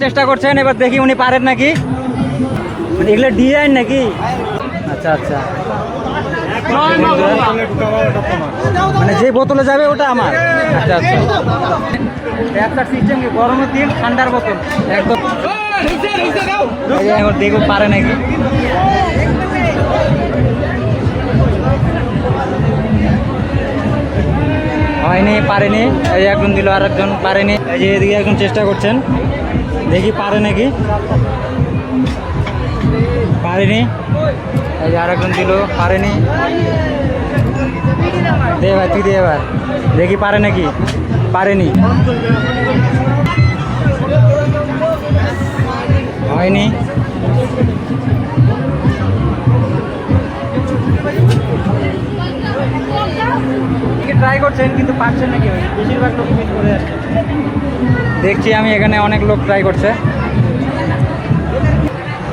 চেষ্টা করছেন, এবার দেখি উনি পারেন নাকি? মানে এগুলো ডিজাইন নাকি? আচ্ছা আচ্ছা। মানে যে বোতলে যাবে ওটা আমার। আচ্ছা আচ্ছা। ব্যবসার সিস্টেম গরমের দিন ঠান্ডার বোতল। একদম। এখন দেখো পারে নাকি? হয়নি, পারেনি। এই একজন দিল আর একজন পারেনি। এই যে এদিকে একজন চেষ্টা করছেন। দেখি পারে নাকি? পারেনি। এই যে আরেকজন দিল, পারেনি। দে ভাই, তুই দে ভাই দেখি পারে নাকি? পারেনি। ট্রাই করছেন কিন্তু পারছেন নাকি বেশিরভাগ লোক মিস করে যাচ্ছে। দেখছি আমি এখানে অনেক লোক ট্রাই করছে।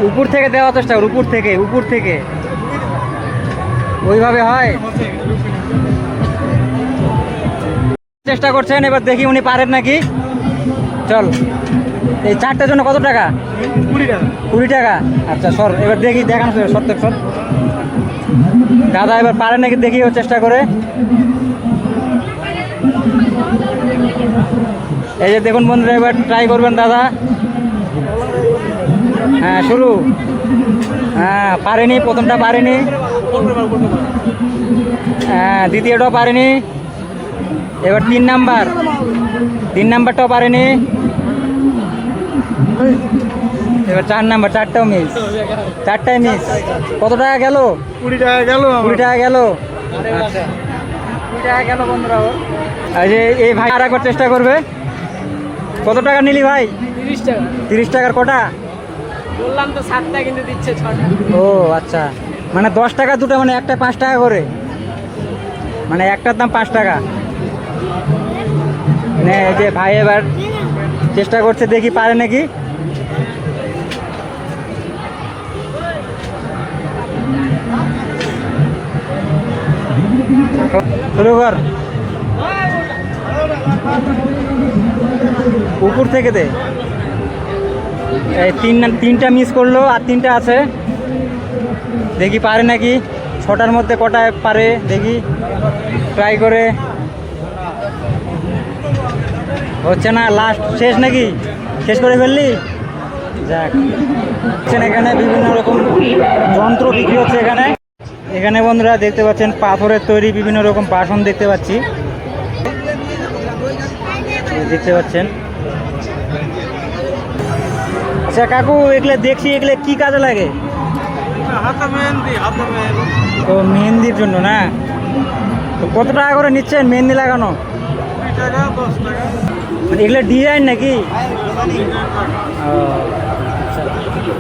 উপর থেকে দেওয়া চেষ্টা কর উপর থেকে উপর থেকে। ওইভাবে হয়? চেষ্টা করছেন এবার দেখি উনি পারেন নাকি। চল। এই চারটার জন্য কত টাকা? কুড়ি টাকা। কুড়ি টাকা? আচ্ছা সর এবার দেখি দেখানো সর দেখ সর দাদা এবার পারে নাকি দেখি ও চেষ্টা করে। এই যে দেখুন বন্ধুরা এবার ট্রাই করবেন দাদা। হ্যাঁ শুরু। হ্যাঁ পারেনি প্রথমটা পারেনি। হ্যাঁ দ্বিতীয়টাও পারেনি। এবার তিন নাম্বার। তিন নাম্বারটাও পারেনি। এবার চার নাম্বার চারটাও মিস চারটায় মিস কত টাকা গেল? কুড়ি টাকা গেল কুড়ি টাকা গেল। আচ্ছা। কুড়ি টাকা গেল বন্ধুরা ওর। এই যে এই ভাই আর একবার চেষ্টা করবে। কত টাকা নিলি ভাই? তিরিশ টাকা। তিরিশ টাকার কটা? বললাম তো সাতটা কিন্তু দিচ্ছে ছটা। ও আচ্ছা। মানে দশ টাকা দুটো মানে একটা পাঁচ টাকা করে? মানে একটার দাম পাঁচ টাকা। এই যে ভাই এবার চেষ্টা করছে দেখি পারে নাকি। উপর থেকে দে। এই তিন তিনটা মিস করল, আর তিনটা আছে। দেখি পারে নাকি? ছটার মধ্যে কটায় পারে? দেখি। ট্রাই করে। হচ্ছে না লাস্ট শেষ নাকি? শেষ করে ফেললি? যাক। এখানে বিভিন্ন রকম যন্ত্র বিক্রি হচ্ছে এখানে। এখানে বন্ধুরা দেখতে পাচ্ছেন পাথরের তৈরি বিভিন্ন রকম বাসন দেখতে পাচ্ছি। দেখতে পাচ্ছেন। আচ্ছা কাকু, এগুলো দেখছি, এগুলো কি কাজে লাগে? তো মেহেন্দির জন্য না? তো কত টাকা করে নিচ্ছেন মেহেন্দি লাগানো? মানে এগুলো ডিজাইন নাকি? আচ্ছা।